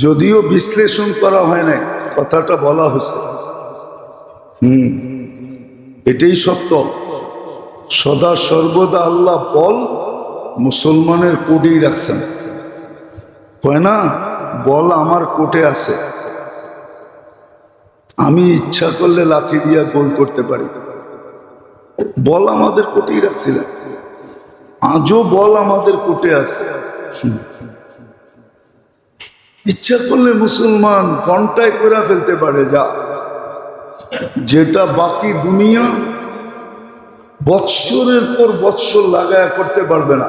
যদিও বিশ্লেষণ করা হয় নাই, কথাটা বলা হয়েছে। হুম, এটাই সত্য। সদা সর্বদা আল্লাহ বল মুসলমানের কোটেই রাখছেন। কয় না? বল আমার কোটে আছে। আমি ইচ্ছা করলে লাথি দিয়া গোল করতে পারি। বল আমাদের কোটেই রাখছিলেন। আজও বল আমাদের কোটে আছে। ইচ্ছা করলে মুসলমান ঘন্টায় করে ফেলতে পারে, যা। যেটা বাকি দুনিয়া বৎসরের পর বৎসর লাগায় করতে পারবে না।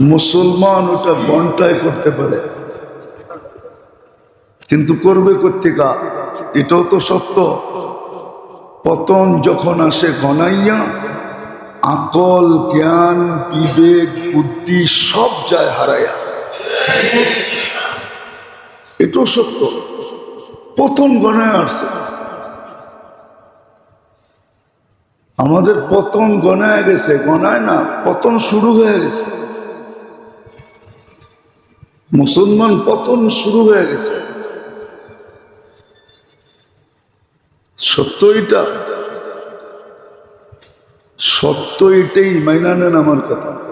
মুসলমান ওটা ঘন্টায় করতে পারে। কিন্তু করবে কর্তিকা এটাও তো সত্য। পতন যখন আসে ঘনাইয়া, আকল, জ্ঞান, বিবেক, বুদ্ধি সব যায় হারাইয়া। এটাও সত্য। পতন গণায় আসছে। আমাদের পতন গণায় গেছে, গণায় না, পতন শুরু হয়ে গেছে। মুসলমান পতন শুরু হয়ে গেছে। সত্য এটা সত্য এটাই মাইনা নেন আমার কথা।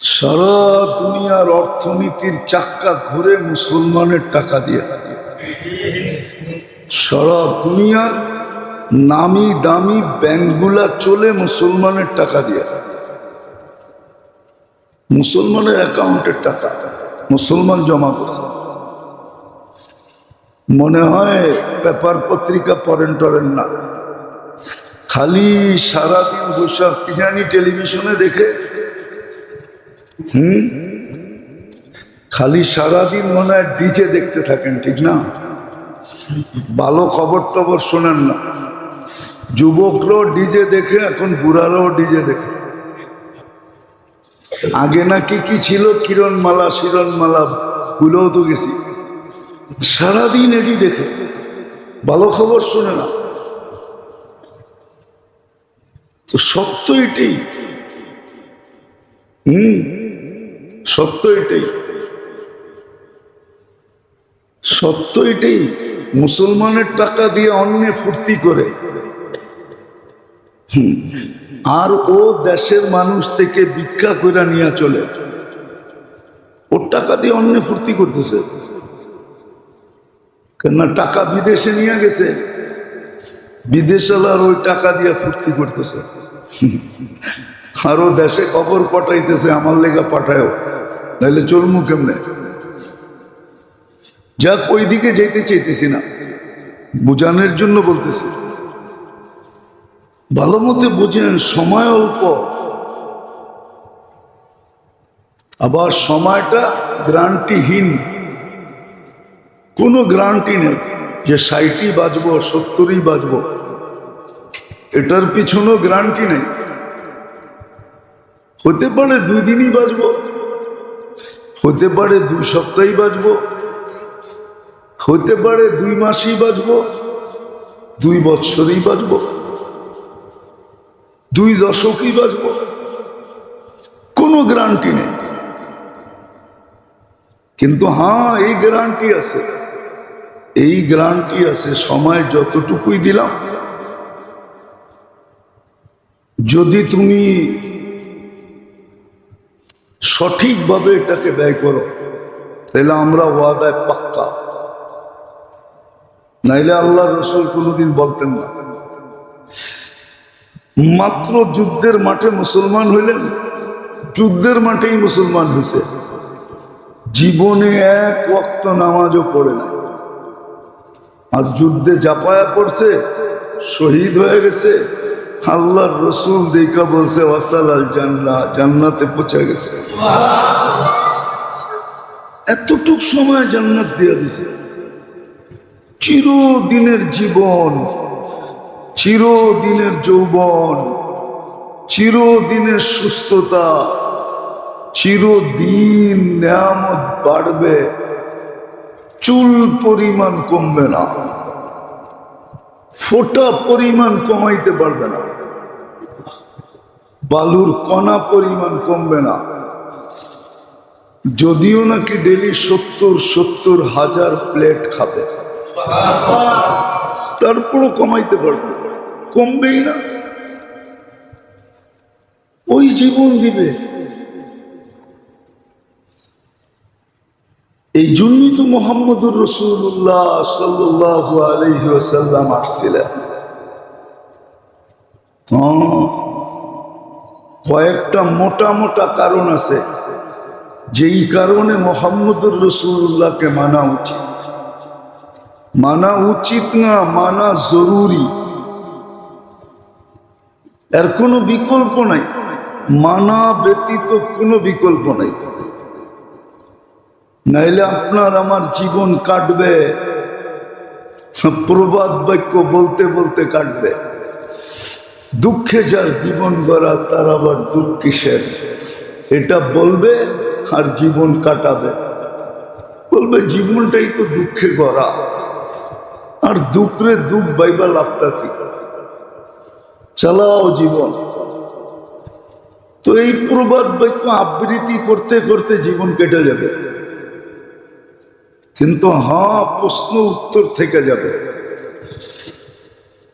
সারা দুনিয়ার অর্থনীতির চাক্কা ঘুরে মুসলমানের টাকা দিয়ে সারা দুনিয়ার নামি দামি ব্যাংকগুলা চলে মুসলমানের টাকা দিয়ে মুসলমানের অ্যাকাউন্টের টাকা মুসলমান জমা করছে। মনে হয় পেপার পত্রিকা পড়েন টরেন না। খালি সারাদিন বৈশাখ কি জানি টেলিভিশনে দেখে খালি সারাদিন মনে হয় ডিজে দেখতে থাকেন, ঠিক না? ভালো খবর টবর শোনেন না। যুবকরাও ডিজে দেখে, এখন বুড়ারাও ডিজে দেখে। আগে নাকি কি কি ছিল? কিরণমালা, শিরণমালা, ভুলেও তো গেছি। সারাদিন এটি দেখে। ভালো খবর শোনে না। তো সত্য এটাই হুম? সত্য এটাই। সত্য এটাই। মুসলমানের টাকা দিয়ে অন্যে ফুর্তি করে। আর ও দেশের মানুষ থেকে ভিক্ষা করে নিয়ে চলে। ওর টাকা দিয়ে অন্যে ফুর্তি করতেছে। কেননা টাকা বিদেশে নিয়ে গেছে। বিদেশালার ওই টাকা দিয়ে ফুর্তি করতেছে। আরও দেশে খবর পাঠাইতেছে, আমার লেগা পাঠায়ও। নাহলে চলমু কেমনে? যাক ওই দিকে যেতে চাইতেছি না। বুঝানোর জন্য বলতেছি। ভালো মতে বুঝেন, সময় অল্প। আবার সময়টা গ্রান্টিহীন কোনো গ্রান্টি নেই যে ষাটই বাজবো, সত্তরই বাজবো। এটার পিছনেও গ্রান্টি নেই। হতে পারে দুই দিনই বাজবো, হতে পারে দুই সপ্তাহই বাজবো, হতে পারে দুই মাসই বাজবো, দুই বৎসরই বাজবো, দুই দশকই বাজবো, কোনো গ্যারান্টি নেই। কিন্তু হ্যাঁ এই গ্যারান্টি আছে, এই গ্যারান্টি আছে, সময় যতটুকুই দিলাম, যদি তুমি সঠিকভাবে এটাকে ব্যয় করো। তাহলে আমরা ওয়াদায় পাক্কা। নাইলে আল্লাহ রসুল কোনোদিন বলতেন না। মাত্র যুদ্ধের মাঠে মুসলমান হইলেন, যুদ্ধের মাঠেই মুসলমান হয়েছে জীবনে এক ওক্ত নামাজও পড়ে না আর যুদ্ধে জাপায়া পড়ছে, শহীদ হয়ে গেছে আল্লাহর রসুল দেখা বলছে, ওয়াসাল আল জান্না, জান্নাতে পৌঁছে গেছে। এতটুক সময় জান্নাত দিয়ে দিছে। চিরদিনের জীবন, চিরদিনের যৌবন, চিরদিনের সুস্থতা, চিরদিন নিয়ামত বাড়বে, চুল পরিমাণ কমবে না। ফোটা পরিমাণ কমাইতে পারবে না। বালুর কণা পরিমাণ কমবে না। যদিও নাকি ডেলি সত্তর সত্তর হাজার প্লেট খাবে। তারপরও কমাইতে পারবে কমবেই না। ওই জীবন দিবে। এই জন্যই তো মোহাম্মদুর রসুল্লাহ সাল্লাহ আলহি ওসাল্লাম আসছিলেন। হ্যাঁ, কয়েকটা মোটা মোটা কারণ আছে যেই কারণে মোহাম্মদুর রসুল্লাহকে মানা উচিত। মানা উচিত না মানা জরুরি। এর কোনো বিকল্প নাই। মানা ব্যতীত কোনো বিকল্প নাই। নাইলে আপনার আমার জীবন কাটবে। প্রবাদ বাক্য বলতে বলতে কাটবে। দুঃখে যার জীবন গড়া, তার আবার দুঃখ কিসের? এটা বলবে আর জীবন কাটাবে। বলবে, জীবনটাই তো দুঃখে গড়া। আর দুঃখরে দুঃখ বাইবা লাভটা কি? চালাও জীবন। তো এই প্রবাদ বাক্য আবৃত্তি করতে করতে জীবন কেটে যাবে। কিন্তু হ্যাঁ প্রশ্ন উত্তর থেকে যাবে।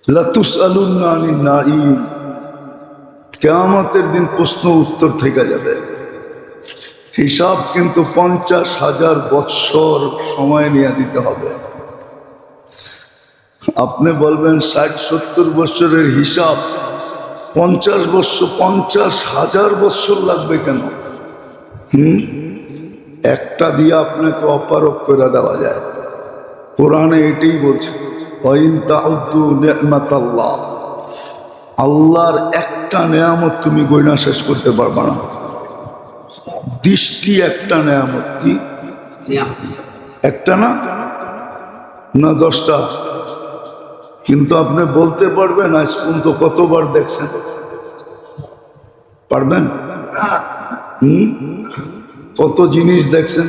লাতুস আলুন্নাইম কেয়ামতের দিন প্রশ্ন উত্তর থেকে যাবে। হিসাব কিন্তু পঞ্চাশ হাজার বৎসর সময় নিয়ে দিতে হবে। আপনি বলবেন ষাট সত্তর বৎসরের হিসাব, পঞ্চাশ বৎসর পঞ্চাশ হাজার বৎসর লাগবে কেন? হুম? একটা দিয়ে আপনাকে অপারক করে দেওয়া যায়। কোরআনে এটাই বলছে আল্লাহ আল্লাহর একটা নেয়ামত তুমি গয়না শেষ করতে পারবে না। দৃষ্টি একটা নেয়ামত কি? একটা না? না দশটা। কিন্তু আপনি বলতে পারবেন, আজ পর্যন্ত কতবার দেখছেন? পারবেন? হুম? কত জিনিস দেখছেন?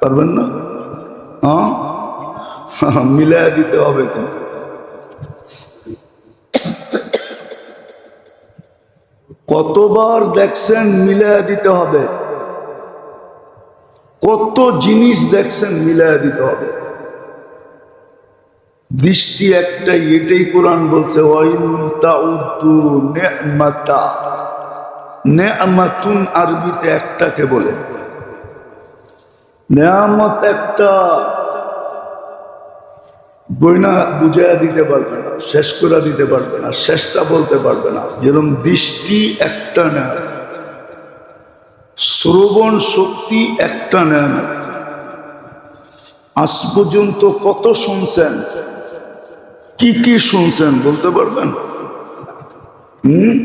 পারবেন না? হ্যাঁ? মিলাই দিতে হবে কিন্তু কতবার দেখছেন মিলাই দিতে হবে? কত জিনিস দেখছেন মিলাই দিতে হবে? দৃষ্টি একটাই, এটাই কোরআন বলছে নেয়ামাতুন আরবিতে একটাকে বলে। নেয়ামত একটা গয়না বুঝাইয়া দিতে পারবে না, শেষ করে দিতে পারবে না, শেষটা বলতে পারবে না। যেরকম দৃষ্টি একটা নেয় শ্রবণ শক্তি একটা নেয় আজ পর্যন্ত কত শুনছেন? কি কি শুনছেন বলতে পারবেন? হুম?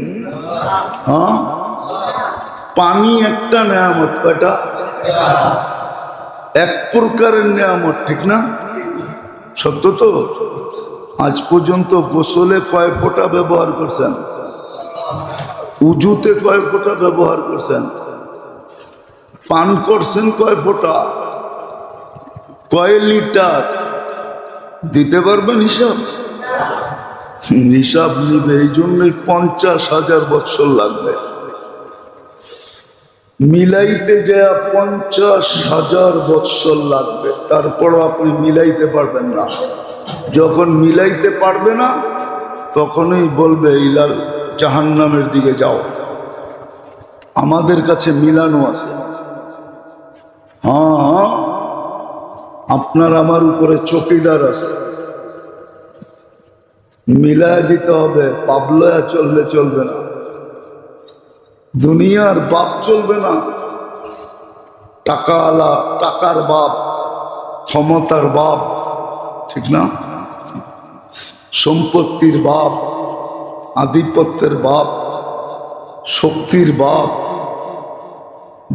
হ্যাঁ? পানি একটা নেয়ামত, কয়টা? এক প্রকারের নেয়ামত, ঠিক না? সত্য তো? আজ পর্যন্ত গোসলে কয় ফোঁটা ব্যবহার করছেন? উজুতে কয় ফোঁটা ব্যবহার করছেন? পান করছেন কয় ফোঁটা? কয় লিটার? দিতে পারবেন হিসাব? হিসাব নিবে, এই জন্যই পঞ্চাশ হাজার বছর লাগবে। মিলাইতে যা পঞ্চাশ হাজার বৎসর লাগবে, তারপরও আপনি মিলাইতে পারবেন না। যখন মিলাইতে পারবে না, তখনই বলবে, ইলাল জাহান্নামের দিকে যাও। আমাদের কাছে মিলানো আছে। হ্যাঁ আপনার আমার উপরে চকিদার আছে। মিলায় দিতে হবে, পাবলয়া চললে চলবে না। দুনিয়ার বাপ চলবে না। টাকা টাকার বাপ, ক্ষমতার বাপ, ঠিক না? সম্পত্তির বাপ, আধিপত্যের বাপ, শক্তির বাপ,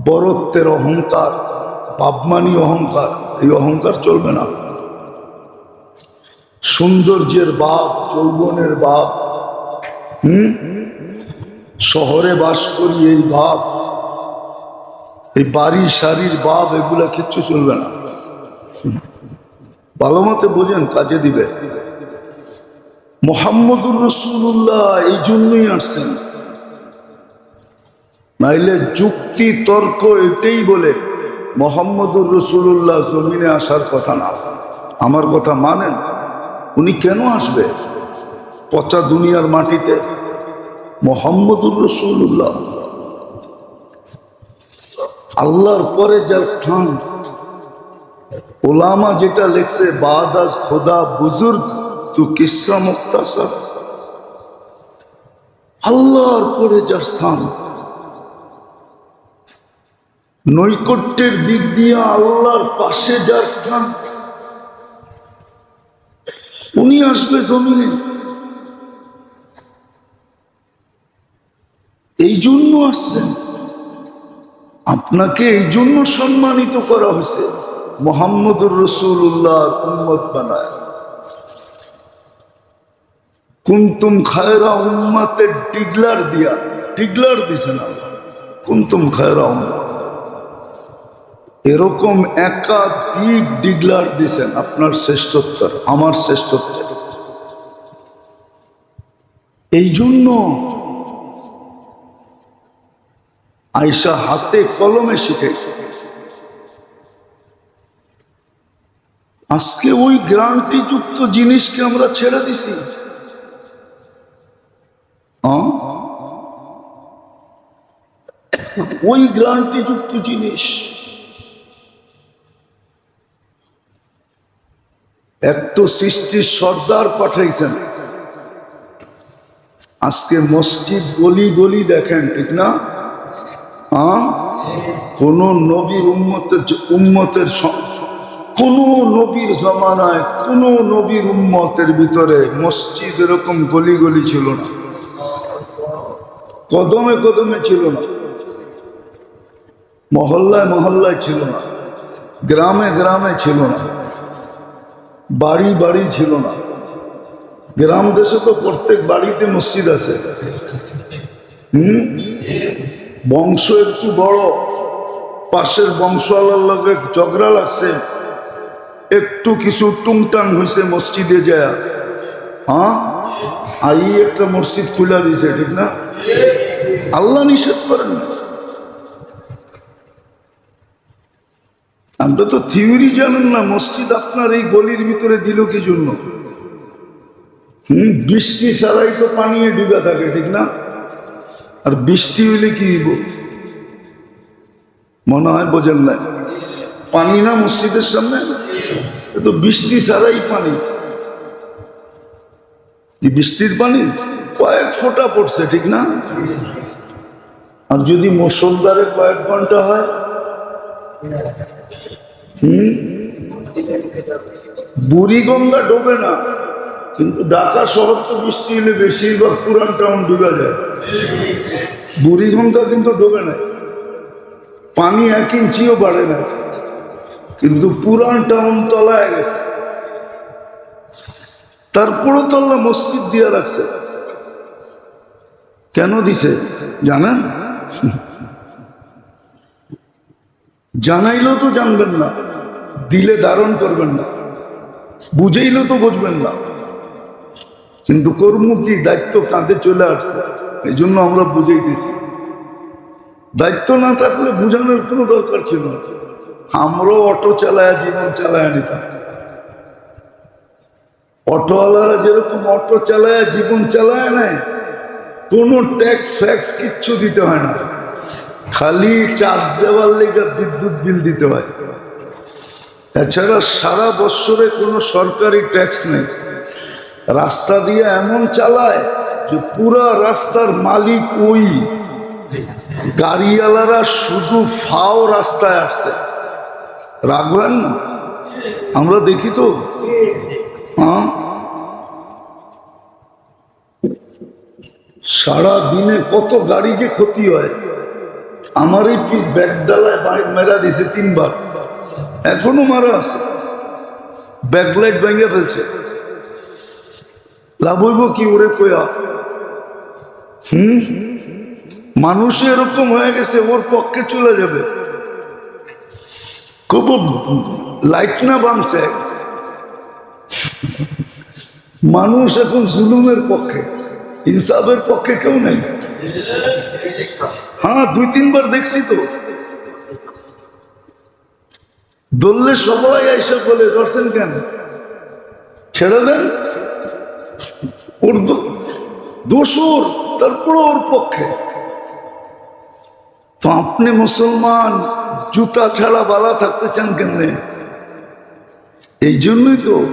বরত্বের অহংকার, বাপমানি অহংকার, এই অহংকার চলবে না। সৌন্দর্যের বাপ, যৌবনের বাপ, হুম? শহরে বাস করি এই ভাব এই বাড়ি সারির বাপ, এগুলা কিচ্ছু চলবে না। ভালো মতে বোঝেন, কাজে দিবে। মোহাম্মদুর রসুল্লাহ এই জন্যই আসছেন। নাইলে যুক্তি, তর্ক এটাই বলে, মোহাম্মদুর রসুল্লাহ জমিনে আসার কথা না। আমার কথা মানেন? উনি কেন আসবে? পচা দুনিয়ার মাটিতে মোহাম্মদুর রসুল্লাহ আল্লাহর পরে যার স্থান ওলামা যেটা লেখছে বাদাজ খোদা বুজুর্গ, তু কিসা মুক্তাসর। আল্লাহর পরে যার স্থান, নৈকট্যের দিক দিয়ে আল্লাহর পাশে যার স্থান, উনি আসবে জমিনে। এই জন্য আসছেন আপনাকে এই জন্য সম্মানিত করা হয়েছে। মোহাম্মদুর রসুল্লাহ উম্মত বানায়। কুন্তুম খায়রা উম্মাতে টিগলার দিয়া, টিগলার দিছে না। কুন্তুম খায়রা উম্মাত। এরকম একাধিক ডিগলার দিছেন আপনার শ্রেষ্ঠত্বর, আমার শ্রেষ্ঠত্বের। এই জন্য আয়সা হাতে কলমে শিখেছে। আজকে ওই গ্রান্টি যুক্ত জিনিসকে আমরা ছেড়ে দিছি। ওই গ্রান্টি যুক্ত জিনিস এক তো সৃষ্টির সর্দার পাঠাইছেন। আজকে মসজিদ গলি গলি দেখেন, ঠিক না? কোন নবীর উম্মতের উম্মতের কোন নবীর জমানায় কোন নবীর উম্মতের ভিতরে মসজিদ এরকম গলি গলি ছিল না। কদমে কদমে ছিল না। মহল্লায় মহল্লায় ছিল না। গ্রামে গ্রামে ছিল না। বাড়ি বাড়ি ছিল না। গ্রাম দেশে তো প্রত্যেক বাড়িতে মসজিদ আছে। হুম? বংশ একটু বড়, পাশের বংশওয়ালার ঝগড়া লাগছে। একটু কিছু টুংটাং হয়েছে মসজিদে যায়। হ্যাঁ? আই একটা মসজিদ খুলে দিয়েছে ঠিক না? আল্লাহ নিষেধ করেন আমরা তো থিওরি জানেন না, মসজিদ আপনার এই গলির ভিতরে দিল কি জন্য? হুম? বৃষ্টি ছাড়াই তো পানিয়ে ডুবে থাকে, ঠিক না? আর বৃষ্টি হইলে কি মনে হয় বোঝেন না পানি না মসজিদের সামনে? তো বৃষ্টি ছাড়াই পানি। বৃষ্টির পানি? কয়েক ফোঁটা পড়ছে, ঠিক না? আর যদি মুসলদারে কয়েক ঘণ্টা হয়? বুড়ি গঙ্গা ডোবে না। কিন্তু ঢাকা শহর তো বৃষ্টি হলে বেশিরভাগ পুরান টাউন ডুবে যায়। বুড়িগঙ্গা কিন্তু ডোবে না। পানি এক ইঞ্চিও বাড়ে না। কিন্তু পুরান টাউন তলায় গেছে। তারপরও তো আল্লাহ মসজিদ দিয়ে রাখছে। কেন দিছে, জানেন? জানাইলেও তো জানবেন না, দিলে ধারণ করবেন না, বুঝেইলেও তো বুঝবেন না। কিন্তু কর্ম কি? দায়িত্ব কাঁধে চলে আসছে। এই জন্য আমরা বুঝেই বুঝাইতেছি দায়িত্ব না থাকলে বুঝানোর কোনো দরকার ছিল না। আমরাও অটো চালায় জীবন চালায় নিতাম। অটোওয়ালারা যেরকম অটো চালায় জীবন চালায় নেয় কোনো ট্যাক্স ফ্যাক্স কিচ্ছু দিতে হয় না। খালি চার্জ দেওয়ার লেগে বিদ্যুৎ বিল দিতে হয়। এছাড়া সারা বৎসরে কোনো সরকারি ট্যাক্স নেই। রাস্তা দিয়ে এমন চালায় যে পুরা রাস্তার মালিক ওই। গাড়িওয়ালারা শুধু ফাও রাস্তায় আসছে। রাখবেন না? আমরা দেখি তো। হ্যাঁ? সারা দিনে কত গাড়ি যে ক্ষতি হয়। আমার এই পিঠ ব্যাগ ডালায় বাইক মেরা দিছে তিনবার। এখনও মারা আছে। ব্যাকলাইট ভেঙে ফেলছে। লাভ হইব কি ওরে কয়া হুম? মানুষ এরকম হয়ে গেছে, ওর পক্ষে চলে যাবে। খুব লাইট না বামছে? মানুষ এখন জুলুমের পক্ষে, ইনসাফের পক্ষে কেউ নেই। হ্যাঁ দুই তিনবার দেখছি তো। দললে সবাই এসে বলে, ধরছেন কেন? ছেড়ে দেন? ওর দো- দোসর ওর পক্ষে। তো আপনি মুসলমান, জুতা ছাড়া বালা থাকতে চান কেমনে? এই জন্যই তো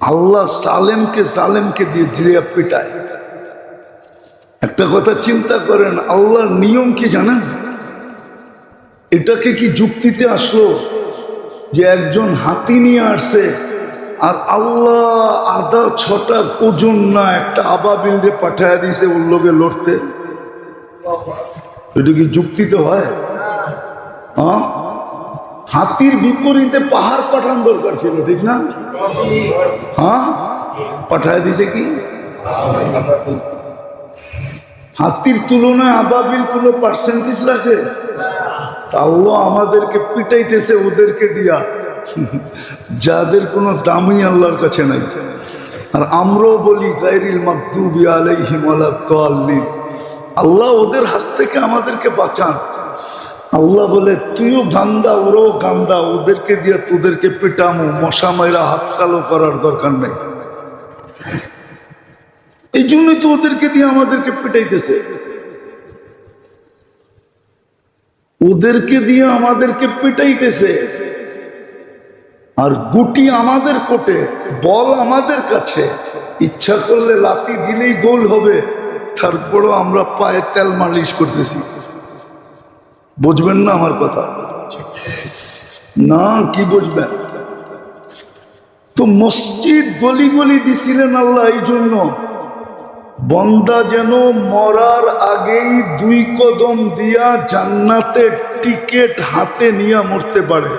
আল্লাহ সালেমকে সালেমকে দিয়ে জিরিয়া পিটায়। একটা কথা চিন্তা করেন, আল্লাহর নিয়ম কি জানেন? এটাকে কি যুক্তিতে আসলো যে একজন হাতি নিয়ে আসছে আর আল্লাহ আধা ছটা ওজন না একটা আবাবিলরে পাঠায় দিছে ওর লোকে লড়তে। এটা কি যুক্তি তো হয়? হ্যাঁ? হাতির বিপরীতে পাহাড় পাঠান দরকার ছিল, ঠিক না? হ্যাঁ? পাঠায় দিছে কি? হাতির তুলনায় আবাবিল কোনো পার্সেন্টেজ রাখে। তা আল্লাহ আমাদেরকে পিটাইতেছে, ওদেরকে দিয়া। যাদের কোনো দামই আল্লাহর কাছে নাই। আর আমরাও বলি গাইরিল মাকদুবি আলাইহিম আলাদ্দাল্লিন আল্লাহ ওদের হাত থেকে আমাদেরকে বাঁচান। আল্লাহ বলে, তুইও গান্দা, ওরও গান্দা, ওদেরকে দিয়ে তোদেরকে পেটামো, মশা মাইরা হাত কালো করার দরকার নেই। এই জন্যই তো ওদেরকে দিয়ে আমাদেরকে পেটাইতেছে। ওদেরকে দিয়ে আমাদেরকে পেটাইতেছে। আর গুটি আমাদের কোটে, বল আমাদের কাছে। ইচ্ছা করলে লাতি দিলেই গোল হবে, তারপরও আমরা পায়ে তেল মালিশ করতেছি। বুঝবেন না আমার কথা? না, কি বুঝবেন? তো মসজিদ গলি গলি দিছিলেন আল্লাহ এই জন্য। বন্দা যেন মরার আগেই দুই কদম দিয়া জান্নাতের টিকেট হাতে নিয়ে মরতে পারে।